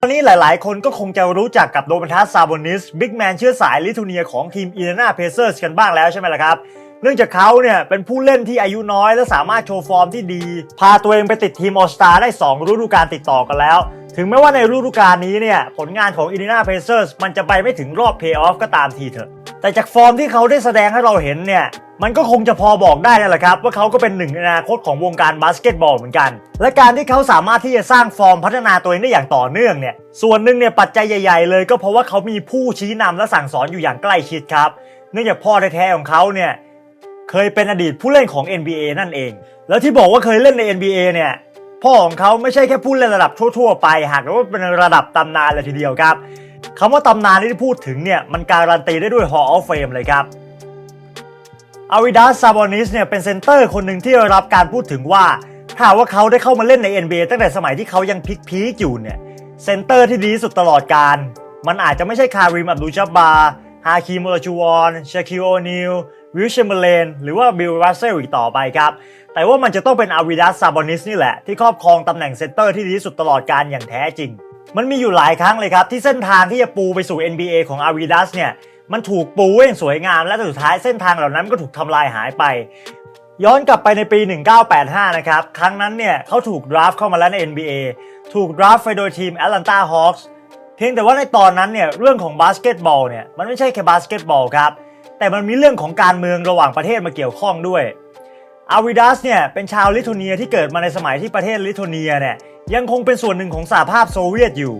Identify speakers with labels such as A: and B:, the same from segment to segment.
A: ตอนนี้หลาย ๆ คนก็คงจะรู้จักกับโดมันทัสซาบอนิส บิ๊กแมนเชื้อสายลิทัวเนียของทีมอีเลนาเพเซอร์สกันบ้างแล้วใช่ไหมล่ะครับ เนื่องจากเขาเนี่ยเป็นผู้เล่นที่อายุน้อยและสามารถโชว์ฟอร์มที่ดี พาตัวเองไปติดทีมออสตาได้2ฤดูกาลติดต่อกันแล้ว ถึงแม้ว่าในฤดูกาลนี้เนี่ยผลงานของอีเ n นาเพเซอร์สมันจะไปไม่ถึงรอบเพย์ออฟก็ตามทีเถอะ แต่จากฟอร์มที่เขาได้แสดงให้เราเห็นเนี่ยมันก็คงจะพอบอกได้นั่นแหละครับ ว่าเขาก็เป็นหนึ่งในอนาคตของวงการบาสเกตบอลเหมือนกัน และการที่เขาสามารถที่จะสร้างฟอร์มพัฒนาตัวเองได้อย่างต่อเนื่องเนี่ยส่วนหนึ่งเนี่ยปัจจัยใหญ่ๆ เลยก็เพราะว่าเขามีผู้ชี้นำและสั่งสอนอยู่อย่างใกล้ชิดครับ เนื่องจากพ่อแท้ๆของเขาเนี่ย เคยเป็นอดีตผู้เล่นของ NBA นั่นเอง แล้วที่บอกว่าเคยเล่นใน NBA เนี่ยพ่อของเขาไม่ใช่แค่ผู้เล่นระดับทั่ว ๆ ไปหากว่าเป็นระดับตำนานเลยทีเดียวครับคำว่าตำนานที่พูดถึงเนี่ยมันการันตีได้ด้วย Hall of Fame เลยครับอาวิดัสซาบอนิสเนี่ยเป็นเซนเตอร์คนหนึ่งที่ได้รับการพูดถึงว่า ถ้าว่าเขาได้เข้ามาเล่นใน NBA ตั้งแต่สมัยที่เขายังพีคๆอยู่เนี่ยเซนเตอร์ที่ดีสุดตลอดการ มันอาจจะไม่ใช่คาริมอับดุลจาบาร์ฮาคิมโอลจูวอนชาคิโอนิล วิลเชมเบเลนหรือว่าบิลรัสเซลอีกต่อไปครับ แต่ว่ามันจะต้องเป็นอาวิดัสซาบอนิสนี่แหละ ที่ครอบครองตำแหน่งเซนเตอร์ที่ดีที่สุดตลอดการอย่างแท้จริง มันมีอยู่หลายครั้งเลยครับ ที่เส้นทางที่จะปูไปสู่ NBA ของอาวิดัสเนี่ยมันถูกปูไว้อย่างสวยงาม และสุดท้ายเส้นทางเหล่านั้นก็ถูกทำลายหายไป ย้อนกลับไปในปี 1985 นะครับ ครั้งนั้นเนี่ยเขาถูกดราฟเข้ามาแล้วใน NBA ถูกดราฟไปโดยทีม Atlanta Hawks เพียงแต่ว่าในตอนนั้นเนี่ยเรื่องของบาสเกตบอลเนี่ยมันไม่ใช่แค่บาสเกตบอลครับ แต่มันมีเรื่องของการเมืองระหว่างประเทศมาเกี่ยวข้องด้วยอาวิดัสเนี่ยเป็นชาวลิทัวเนียที่เกิดมาในสมัยที่ประเทศลิทัวเนียเนี่ยยังคงเป็นส่วนหนึ่งของสหภาพโซเวียตอยู่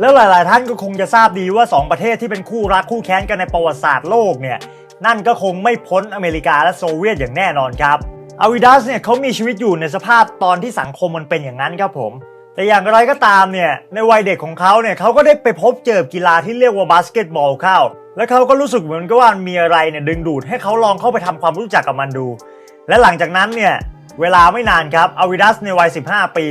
A: แล้วหลาย ๆ ท่านก็คงจะทราบดีว่า 2 ประเทศที่เป็นคู่รักคู่แค้นกันในประวัติศาสตร์โลกเนี่ยนั่นก็คงไม่พ้นอเมริกาและโซเวียตอย่างแน่นอนครับอาวิดัสเนี่ยเขามีชีวิตอยู่ในสภาพตอนที่สังคมมันเป็นอย่างนั้นครับผม แต่อย่างไรก็ตามเนี่ยในวัยเด็กของเขาเนี่ยเขาก็ได้ไปพบเจอกีฬาที่เรียกว่าบาสเกตบอลเข้า และเขาก็รู้สึกเหมือนกับว่ามีอะไรเนี่ยดึงดูดให้เขาลองเข้าไปทำความรู้จักกับมันดู และหลังจากนั้นเนี่ยเวลาไม่นานครับอาวิดัสในวัย 15 ปี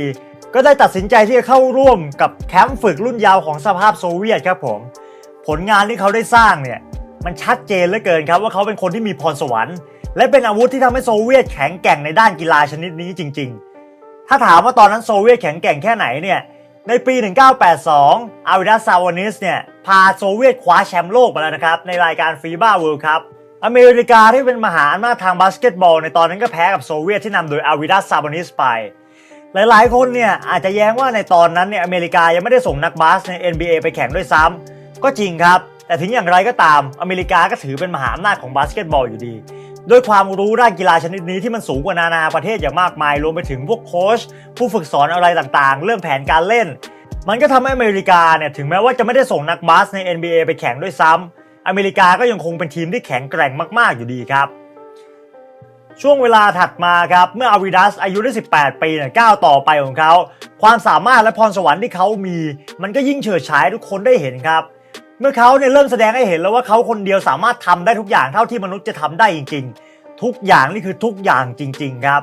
A: ก็ได้ตัดสินใจที่จะเข้าร่วมกับแคมป์ฝึกรุ่นยาวของสภาพโซเวียตครับผม ผลงานที่เขาได้สร้างเนี่ยมันชัดเจนเหลือเกินครับว่าเขาเป็นคนที่มีพรสวรรค์ และเป็นอาวุธที่ทำให้โซเวียตแข็งแกร่งในด้านกีฬาชนิดนี้จริง ๆ ถ้าถามว่าตอนนั้นโซเวียตแข็งแกร่งแค่ไหนเนี่ย ในปี 1982 อาวิดัสซาวานิสเนี่ย พาโซเวียตคว้าแชมป์โลกมาแล้วนะครับ ในรายการฟีบ้าเวิลด์คัพอเมริกาที่เป็นมหาอำนาจทางบาสเกตบอล ในตอนนั้นก็แพ้กับโซเวียตที่นำโดยอาวิดัสซาบอนิสไป หลายๆ คนเนี่ย อาจจะแย้งว่าในตอนนั้นเนี่ยอเมริกายังไม่ได้ส่งนักบาสใน NBA ไปแข่งด้วยซ้ำก็จริงครับ แต่ถึงอย่างไรก็ตามอเมริกาก็ถือเป็นมหาอำนาจของบาสเกตบอลอยู่ดี ด้วยความรู้ด้านกีฬาชนิดนี้ที่มันสูงกว่านานาประเทศอย่างมากมาย รวมไปถึงพวกโค้ชผู้ฝึกสอนอะไรต่างๆ เรื่องแผนการเล่น มันก็ทำให้อเมริกาเนี่ยถึงแม้ว่าจะไม่ได้ส่งนักบาสใน NBA ไปแข่งด้วยซ้ำอเมริกาก็ยังคงเป็นทีมที่แข็งแกร่งมากๆอยู่ดีครับช่วงเวลาถัดมาครับ เมื่ออาวิดัสอายุได้ 18 ปีเนี่ยก้าวต่อไปของเขา ความสามารถและพรสวรรค์ที่เขามี มันก็ยิ่งเฉิดฉายทุกคนได้เห็นครับ เมื่อเขาเนี่ยเริ่มแสดงให้เห็นแล้วว่าเขาคนเดียวสามารถทำได้ทุกอย่างเท่าที่มนุษย์จะทำได้จริง ๆ ทุกอย่างนี่คือทุกอย่างจริง ๆ ครับ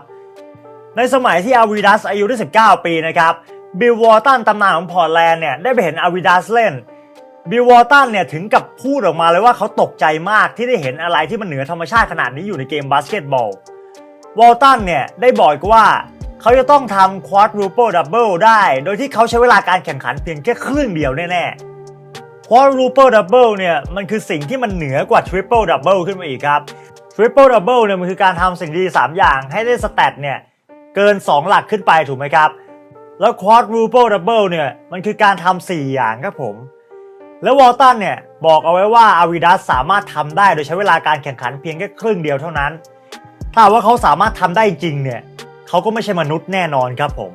A: ในสมัยที่อาวิดัสอายุได้ 19 ปีนะครับบิลวอร์ตันตำนานของพอร์ตแลนด์เนี่ยได้ไปเห็นอาวิดัสเล่นบิลวอร์ตันเนี่ยถึงกับพูดออกมาเลยว่าเขาตกใจมากที่ได้เห็นอะไรที่มันเหนือธรรมชาติขนาดนี้อยู่ในเกมบาสเกตบอลวอลตันเนี่ยได้บอกว่าเขาจะต้องทำควอ d รูเปิลดับเบิลได้ โดยที่เขาใช้เวลาการแข่งขันเพียงแค่ครึ่งเดียวแน่ๆ รูเปิลดับเบิลเนี่ยมันคือสิ่งที่มันเหนือกว่าทริปเปิลดับเบิลขึ้นมาอีกครับทริปเปิลดับเบิลเนี่ยมันคือการทำสิ่งดี 3 อย่างให้ได้สแตทเนี่ยเกิน 2 หลักขึ้นไปถูกไหมครับ แล้วควอ d รูเปิลดับเบิลเนี่ยมันคือการทำ4อย่างครับผม แล้ววอลตันเนี่ยบอกเอาไว้ว่าอาวิดัสสามารถทำได้โดยใช้เวลาการแข่งขันเพียงแค่ครึ่งเดียวเท่านั้น ถ้าว่าเขาสามารถทำได้จริงเนี่ยเขาก็ไม่ใช่มนุษย์แน่นอนครับผม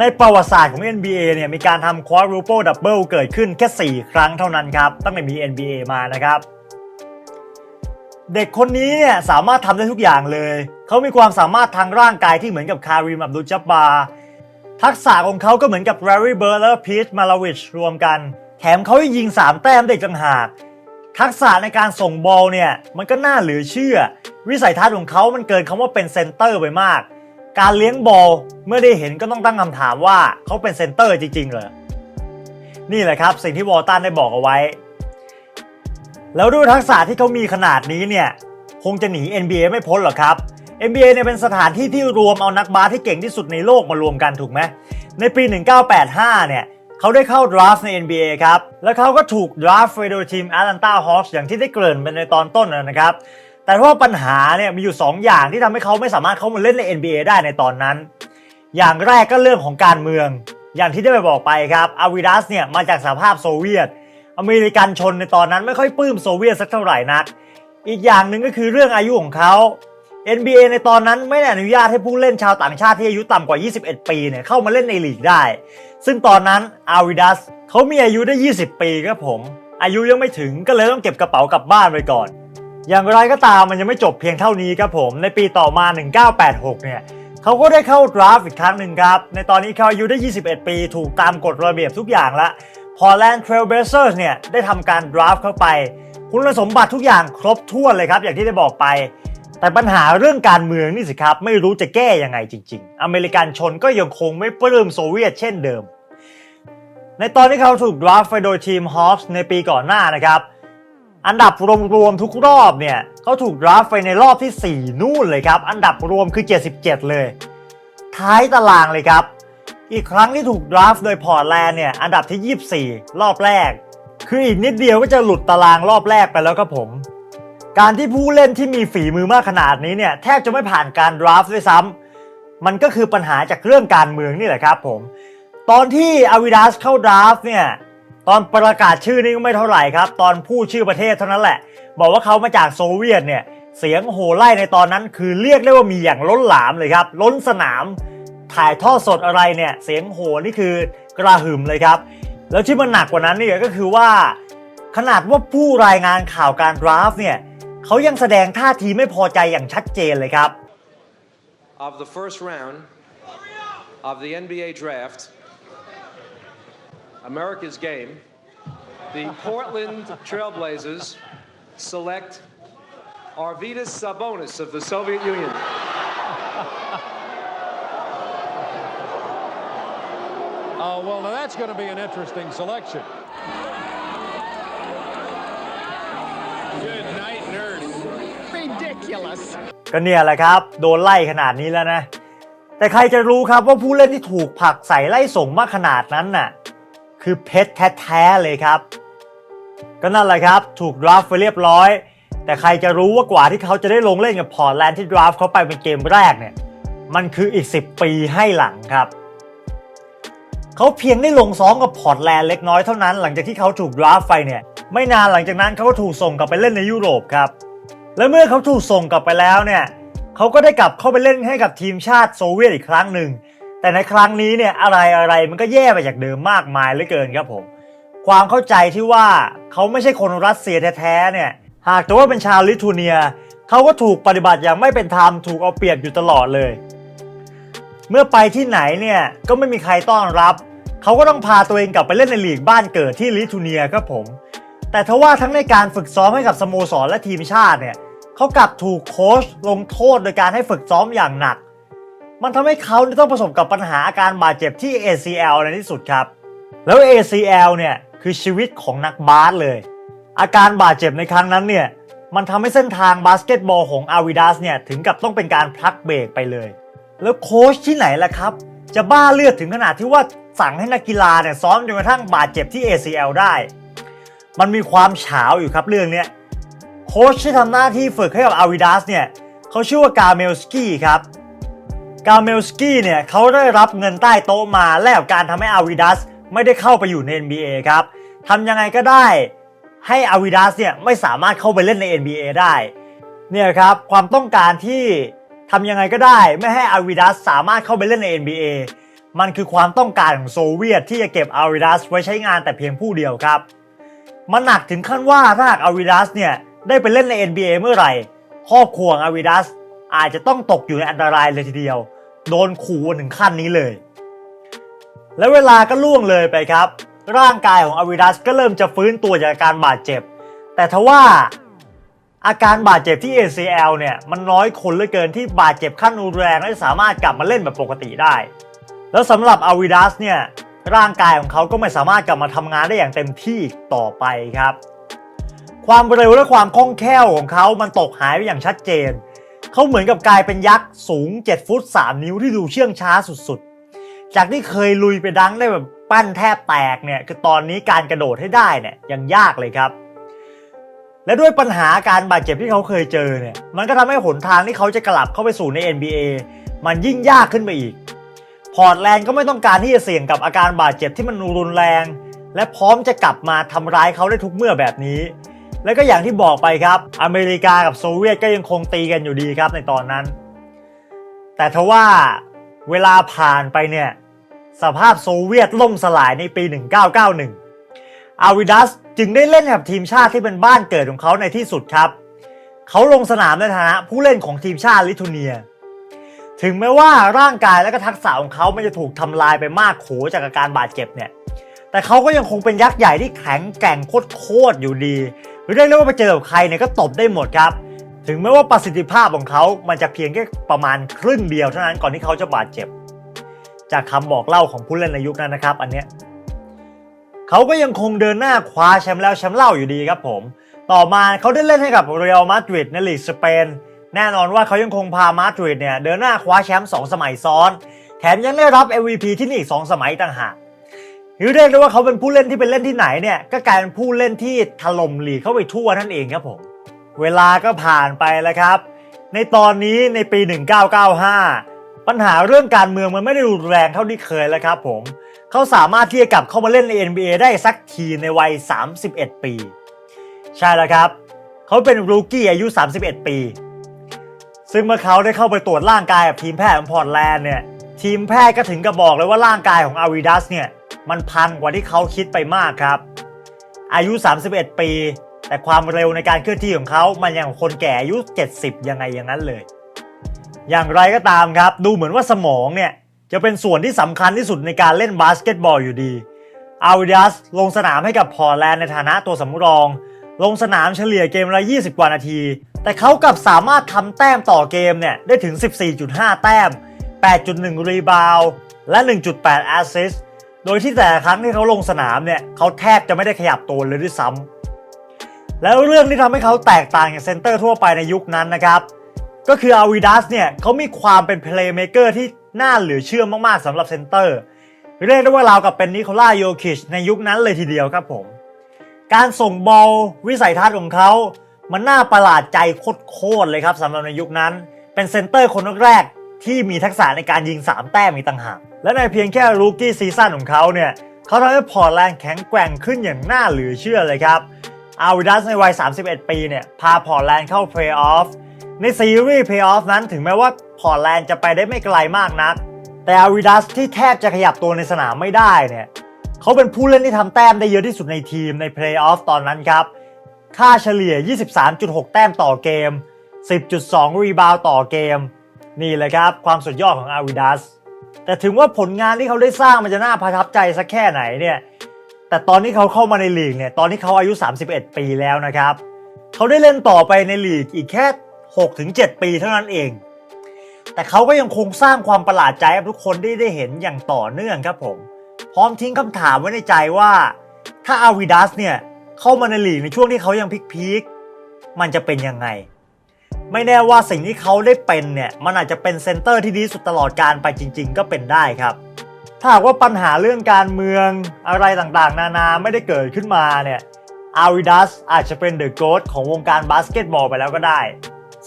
A: ในประวัติศาสตร์ของ NBA เนี่ยมีการทำ quadruple double เกิดขึ้นแค่ 4 ครั้งเท่านั้นครับ ตั้งแต่มี NBA มานะครับ เด็กคนนี้เนี่ยสามารถทำได้ทุกอย่างเลย เขามีความสามารถทางร่างกายที่เหมือนกับคาริมอับดุลจับบาร์ทักษะของเขาก็เหมือนกับ Larry Bird และ Pete Maravich รวมกัน แถมเขายิง 3 แต้มได้อีกต่างหาก ทักษะในการส่งบอลเนี่ยมันก็น่าเหลือเชื่อ วิสัยทัศน์ของเขามันเกินคำว่าเป็นเซนเตอร์ไปมาก การเลี้ยงบอลเมื่อได้เห็นก็ต้องตั้งคำถามว่าเขาเป็นเซนเตอร์จริงๆเหรอ นี่แหละครับสิ่งที่วอลตันได้บอกเอาไว้ แล้วด้วยทักษะที่เขามีขนาดนี้เนี่ย คงจะหนี NBA ไม่พ้นหรอกครับ NBA เนี่ยเป็นสถานที่ที่รวมเอานักบาสที่เก่งที่สุดในโลกมารวมกันถูกไหมในปี 1985 เนี่ยเขาได้เข้าดราฟต์ใน NBA ครับ แล้วเขาก็ถูกดราฟต์ไปโดยทีม Atlanta Hawks อย่างที่ได้เกริ่นไปในตอนต้นนะครับ แต่ว่าปัญหาเนี่ยมีอยู่ 2 อย่างที่ทำให้เขาไม่สามารถเข้ามาเล่นใน NBA ได้ในตอนนั้น อย่างแรกก็เรื่องของการเมือง อย่างที่ได้ไปบอกไปครับอาวิดัสเนี่ยมาจากสหภาพโซเวียต อเมริกันชนในตอนนั้นไม่ค่อยปลื้มโซเวียตสักเท่าไหร่นัก อีกอย่างหนึ่งก็คือเรื่องอายุของเขา NBA ในตอนนั้นไม่ได้อนุญาตให้ผู้เล่นชาวต่างชาติที่อายุต่ำกว่า 21 ปีเนี่ยเข้ามาเล่นในลีกได้ ซึ่งตอนนั้นอาวิดัสเขามีอายุได้ 20 ปีครับผม อายุยังไม่ถึงก็เลยต้องเก็บกระเป๋ากลับบ้านไปก่อน อย่างไรก็ตามมันยังไม่จบเพียงเท่านี้ครับผมในปีต่อมา 1986 เนี่ยเขาก็ได้เข้าดราฟต์อีกครั้งหนึ่งครับ ในตอนนี้เขาอายุได้ 21 ปีถูกตามกฎระเบียบทุกอย่างละพอแลนด์เทรลเบเซอร์เนี่ยได้ทำการดราฟต์เข้าไป คุณสมบัติทุกอย่างครบถ้วนเลยครับ อย่างที่ได้บอกไป แต่ปัญหาเรื่องการเมืองนี่สิครับ ไม่รู้จะแก้ยังไงจริง ๆ อเมริกันชนก็ยังคงไม่ปลื้มโซเวียตเช่นเดิม ในตอนที่เขาถูกดราฟต์ไปโดยทีมฮอสในปีก่อนหน้านะครับ อันดับรวมๆทุกรอบเนี่ยเขาถูกดราฟไปในรอบที่ 4 นู่นเลยครับ อันดับรวมคือ 77 เลย ท้ายตารางเลยครับ อีกครั้งที่ถูกดราฟโดยพอร์ตแลนด์เนี่ยอันดับที่ 24 รอบแรก คืออีกนิดเดียวก็จะหลุดตารางรอบแรกไปแล้วครับผม การที่ผู้เล่นที่มีฝีมือมากขนาดนี้เนี่ยแทบจะไม่ผ่านการดราฟด้วยซ้ำมันก็คือปัญหาจากเรื่องการเมืองนี่แหละครับผม ตอนที่อาวิดัสเข้าดราฟเนี่ย ตอนประกาศชื่อนี่ก็ไม่เท่าไหร่ครับ ตอนพูดชื่อประเทศเท่านั้นแหละ บอกว่าเขามาจากโซเวียตเนี่ย เสียงโห่ไล่ในตอนนั้นคือเรียกได้ว่ามีอย่างล้นหลามเลยครับ ล้นสนาม ถ่ายทอดสดอะไรเนี่ย เสียงโห่นี่คือกระหึ่มเลยครับ แล้วที่มันหนักกว่านั้นนี่ก็คือว่า ขนาดว่าผู้รายงานข่าวการดราฟต์เนี่ยเขายังแสดงท่าทีไม่พอใจอย่างชัดเจนเลยครับ
B: of the first round of the NBA draft, America's game, the Portland Trailblazers select Arvidas Sabonis of the Soviet Union.
C: Oh, well, now that's going to be an interesting selection.
D: Good night, nurse.
E: Ridiculous.
A: ก็เนี่ยแหละครับ โดนไล่ขนาดนี้แล้วนะ แต่ใครจะรู้ครับว่าผู้เล่นที่ถูกผลักใส่ไล่ส่งมากขนาดนั้นน่ะ คือเพชรแท้ๆเลยครับ ก็นั่นแหละครับ ถูกดราฟไปเรียบร้อย แต่ใครจะรู้ว่ากว่าที่เขาจะได้ลงเล่นกับพอร์ตแลนด์ที่ดราฟเขาไปเป็นเกมแรกเนี่ย มันคืออีก 10 ปีให้หลังครับ เขาเพียงได้ลงซ้อมกับพอร์ตแลนด์เล็กน้อยเท่านั้น หลังจากที่เขาถูกดราฟไปเนี่ย ไม่นานหลังจากนั้นเขาก็ถูกส่งกลับไปเล่นในยุโรปครับ และเมื่อเขาถูกส่งกลับไปแล้วเนี่ยเขาก็ได้กลับเข้าไปเล่นให้กับทีมชาติโซเวียตอีกครั้งหนึ่ง แต่ในครั้งนี้เนี่ยอะไรอะไรมันก็แย่ไปจากเดิมมากมายเหลือเกินครับผม ความเข้าใจที่ว่าเขาไม่ใช่คนรัสเซียแท้ๆเนี่ย หากแต่ว่าเป็นชาวลิทัวเนีย เขาก็ถูกปฏิบัติอย่างไม่เป็นธรรมถูกเอาเปรียบอยู่ตลอดเลย เมื่อไปที่ไหนเนี่ยก็ไม่มีใครต้อนรับ เขาก็ต้องพาตัวเองกลับไปเล่นในลีกบ้านเกิดที่ลิทัวเนียครับผม แต่ทว่าทั้งในการฝึกซ้อมให้กับสโมสรและทีมชาติเนี่ยเขากลับถูกโค้ชลงโทษโดยการให้ฝึกซ้อมอย่างหนัก มันทำให้เขาต้องประสบกับปัญหาอาการบาดเจ็บที่ ACL ในที่สุดครับ แล้ว ACL เนี่ยคือชีวิตของนักบาสเลย อาการบาดเจ็บในครั้งนั้นเนี่ยมันทำให้เส้นทางบาสเกตบอลของอาวิดัสเนี่ยถึงกับต้องเป็นการพักเบรกไปเลย แล้วโค้ชที่ไหนล่ะครับ จะบ้าเลือดถึงขนาดที่ว่าสั่งให้นักกีฬาเนี่ยซ้อมจนกระทั่งบาดเจ็บที่ ACL ได้ มันมีความเฉาอยู่ครับเรื่องเนี้ยโค้ชที่ทำหน้าที่ฝึกให้กับอาวิดัสเนี่ยเขาชื่อว่ากาเมลสกี้ครับ กาเมลสกี้เนี่ยเขาได้รับเงินใต้โต๊ะมาแลกกับการทำให้อาวิดัสไม่ได้เข้าไปอยู่ใน NBA ครับทำยังไงก็ได้ให้อาวิดัสเนี่ยไม่สามารถเข้าไปเล่นใน NBA ได้เนี่ยครับความต้องการที่ทำยังไงก็ได้ไม่ให้อาวิดัสสามารถเข้าไปเล่นใน NBA มันคือความต้องการของโซเวียตที่จะเก็บอาวิดัสไว้ใช้งานแต่เพียงผู้เดียวครับ มันหนักถึงขั้นว่าถ้าหากอาวิดัสเนี่ยได้ไปเล่นใน NBA เมื่อไหร่ ครอบครัวอาวิดัสอาจจะต้องตกอยู่ในอันตรายเลยทีเดียว โดนขู่ถึงขั้นนี้เลย แล้วเวลาก็ล่วงเลยไปครับ ร่างกายของอาวิดัสก็เริ่มจะฟื้นตัวจากการบาดเจ็บ แต่ทว่าอาการบาดเจ็บที่ ACL เนี่ยมันน้อยคนเหลือเกินที่บาดเจ็บขั้นรุนแรงและสามารถกลับมาเล่นแบบปกติได้ แล้วสำหรับอาวิดัสเนี่ยร่างกายของเขาก็ไม่สามารถกลับมาทำงานได้อย่างเต็มที่ต่อไปครับ ความเร็วและความคล่องแคล่วของเขามันตกหายไปอย่างชัดเจน เขาเหมือนกับกลายเป็นยักษ์สูง 7 ฟุต 3 นิ้วที่ดูเชื่องช้าสุดๆ จากที่เคยลุยไปดังได้แบบปั้นแทบแตกเนี่ยคือตอนนี้การกระโดดให้ได้เนี่ยยังยากเลยครับ และด้วยปัญหาการบาดเจ็บที่เขาเคยเจอเนี่ยมันก็ทำให้หนทางที่เขาจะกลับเข้าไปสู่ใน NBA มันยิ่งยากขึ้นไปอีก พอร์ตแลนด์ก็ไม่ต้องการที่จะเสี่ยงกับอาการบาดเจ็บที่มันรุนแรง และพร้อมจะกลับมาทำร้ายเขาได้ทุกเมื่อแบบนี้ และก็อย่างที่บอกไปครับ อเมริกากับโซเวียตก็ยังคงตีกันอยู่ดีครับในตอนนั้น แต่ทว่าเวลาผ่านไปเนี่ย สภาพโซเวียตล่มสลายในปี 1991 อาวิดัสจึงได้เล่นกับทีมชาติที่เป็นบ้านเกิดของเขาในที่สุดครับ เขาลงสนามในฐานะผู้เล่นของทีมชาติลิทัวเนีย ถึงแม้ว่าร่างกายและก็ทักษะของเขามันจะถูกทำลายไปมากโขจากอาการบาดเจ็บเนี่ย แต่เขาก็ยังคงเป็นยักษ์ใหญ่ที่แข็งแกร่งโคตรๆอยู่ดี เรียกได้ว่าไปเจอกับใครเนี่ยก็ตบได้หมดครับ ถึงแม้ว่าประสิทธิภาพของเขามันจะเพียงแค่ประมาณครึ่งเดียวเท่านั้นก่อนที่เขาจะบาดเจ็บ จากคำบอกเล่าของผู้เล่นในยุคนั้นนะครับ อันเนี้ยเขาก็ยังคงเดินหน้าคว้าแชมป์แล้วแชมป์เล่าอยู่ดีครับผม ต่อมาเขาได้เล่นให้กับเรอัลมาดริดในลีกสเปนแน่นอนว่าเขายังคงพามาดริดเนี่ยเดินหน้าคว้าแชมป์2สมัยซ้อน แถมยังได้รับ MVP ที่นี่อีก2สมัยต่างหาก หรือเรียกได้ว่าเขาเป็นผู้เล่นที่เป็นเล่นที่ไหนเนี่ยก็กลายเป็นผู้เล่นที่ถล่มหลีกเข้าไปทั่วนั่นเองครับผมเวลาก็ผ่านไปแล้วครับ ในตอนนี้ในปี 1995 ปัญหาเรื่องการเมืองมันไม่ได้รุนแรงเท่าที่เคยแล้วครับผมเขาสามารถที่จะกลับเข้ามาเล่นใน NBA ได้สักทีในวัย 31 ปี ใช่แล้วครับ เขาเป็นรูกี้อายุ 31 ปี ซึ่งเมื่อเขาได้เข้าไปตรวจร่างกายกับทีมแพทย์ของพอร์ตแลนด์เนี่ยทีมแพทย์ก็ถึงกับบอกเลยว่าร่างกายของอาวิดัสเนี่ย มันพังกว่าที่เขาคิดไปมากครับ อายุ 31 ปี แต่ความเร็วในการเคลื่อนที่ของเขามันยังคนแก่อายุ 70 ยังไงอย่างนั้นเลย อย่างไรก็ตามครับ ดูเหมือนว่าสมองเนี่ยจะเป็นส่วนที่สำคัญที่สุดในการเล่นบาสเกตบอลอยู่ดีอาวิดัสลงสนามให้กับพอร์แลนด์ในฐานะตัวสำรอง ลงสนามเฉลี่ยเกมละ 20 กว่านาที แต่เขากลับสามารถทำแต้มต่อเกมเนี่ยได้ถึง 14.5 แต้ม 8.1 รีบาวด์และ 1.8 แอสซิสต์ โดยที่แต่ครั้งที่เขาลงสนามเนี่ยเขาแทบจะไม่ได้ขยับตัวเลยด้วยซ้ำแล้วเรื่องที่ทำให้เขาแตกต่างจากเซนเตอร์ทั่วไปในยุคนั้นนะครับ ก็คืออาวิดัสเนี่ยเขามีความเป็นเพลย์เมเกอร์ที่น่าเหลือเชื่อมากๆสำหรับเซนเตอร์เรียกได้ว่าราวกับเป็นนิโคล่าโยคิชในยุคนั้นเลยทีเดียวครับผม การส่งบอลวิสัยทัศน์ของเขามันน่าประหลาดใจโคตรๆเลยครับสำหรับในยุคนั้น เป็นเซนเตอร์คนแรกที่มีทักษะในการยิง 3 แต้มมีกต่างหาก และในเพียงแค่รูกี้ซีซั่นของเขาเนี่ยเขาทำให้พอร์ตแลนด์แข็งแกร่งขึ้นอย่างน่าเหลือเชื่อเลยครับอาวิดัสในวัย 31 ปีเนี่ยพาพอร์ตแลนด์เข้าเพลย์ออฟในซีรีส์เพลย์ออฟนั้นถึงแม้ว่าพอร์ตแลนด์จะไปได้ไม่ไกลมากนัก แต่อาวิดัสที่แทบจะขยับตัวในสนามไม่ได้เนี่ยเขาเป็นผู้เล่นที่ทำแต้มได้เยอะที่สุดในทีมในเพลย์ออฟตอนนั้นครับ ค่าเฉลี่ย 23.6 แต้มต่อเกม 10.2 รีบาวต่อเกม นี่แหละครับความสุดยอดของอาวิดัส แต่ถึงว่าผลงานที่เขาได้สร้างมันจะน่าประทับใจสักแค่ไหนเนี่ย แต่ตอนที่เขาเข้ามาในลีกเนี่ย ตอนที่เขาอายุ 31 ปีแล้วนะครับ เขาได้เล่นต่อไปในลีกอีกแค่ 6-7 ปีเท่านั้นเอง แต่เขาก็ยังคงสร้างความประหลาดใจให้ทุกคนได้ได้เห็นอย่างต่อเนื่องครับผม พร้อมทิ้งคำถามไว้ในใจว่า ถ้าอาวิดัสเนี่ยเข้ามาในลีกในช่วงที่เขายังพีคๆมันจะเป็นยังไง ไม่แน่ว่าสิ่งที่เขาได้เป็นเนี่ยมันอาจจะเป็นเซนเตอร์ที่ดีสุดตลอดการไปจริง ๆ ก็เป็นได้ครับ ถ้าหากว่าปัญหาเรื่องการเมืองอะไรต่างๆ นานาไม่ได้เกิดขึ้นมาเนี่ยอาวิดัสอาจจะเป็นเดอะโก t ของวงการบาสเกตบอลไปแล้วก็ได้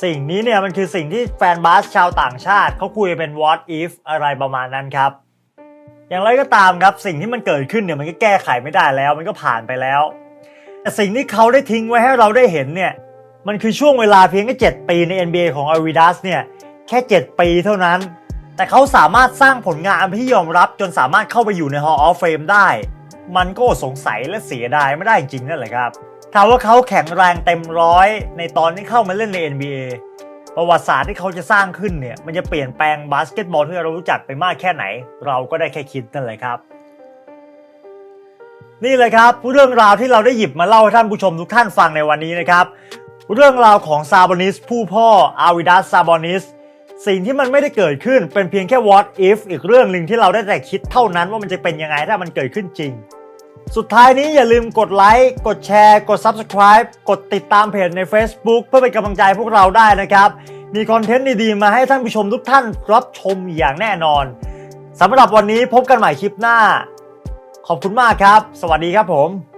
A: สิ่งนี้เนี่ยมันคือสิ่งที่แฟนบาสชาวต่างชาติเขาคุยเป็น what if อะไรประมาณนั้นครับ อย่างไรก็ตามครับสิ่งที่มันเกิดขึ้นเนี่ยมันก็แก้ไขไม่ได้แล้ว มันก็ผ่านไปแล้วแต่สิ่งที่เขาได้ทิ้งไว้ให้เราได้เห็นเนี่ย มันคือช่วงเวลาเพียงแค่ 7 ปีใน NBA ของอาวิดัสเนี่ย แค่ 7 ปีเท่านั้น แต่เขาสามารถสร้างผลงานอันเป็นที่ยอมรับจนสามารถเข้าไปอยู่ใน Hall of Fame ได้ มันก็สงสัยและเสียดายไม่ได้จริงนั่นแหละครับถามว่าเขาแข็งแรงเต็มร้อยในตอนที่เข้ามาเล่นใน NBA ประวัติศาสตร์ที่เขาจะสร้างขึ้นเนี่ยมันจะเปลี่ยนแปลงบาสเกตบอลที่เรารู้จักไปมากแค่ไหน เราก็ได้แค่คิดนั่นแหละครับ นี่เลยครับเรื่องราวที่เราได้หยิบมาเล่าให้ท่านผู้ชมทุกท่านฟังในวันนี้นะครับ เรื่องราวของซาบอนิสผู้พ่ออาวิดัสซาบอนิสสิ่งที่มันไม่ได้เกิดขึ้นเป็นเพียงแค่ what if อีกเรื่องหนึ่งที่เราได้แต่คิดเท่านั้นว่ามันจะเป็นยังไงถ้ามันเกิดขึ้นจริง สุดท้ายนี้อย่าลืมกดไลค์กดแชร์ กด Subscribe กดติดตามเพจใน Facebook เพื่อเป็นกำลังใจพวกเราได้นะครับ มีคอนเทนต์ดีๆ มาให้ท่านผู้ชมทุกท่านรับชมอย่างแน่นอนสำหรับวันนี้พบกันใหม่คลิปหน้า ขอบคุณมากครับ สวัสดีครับผม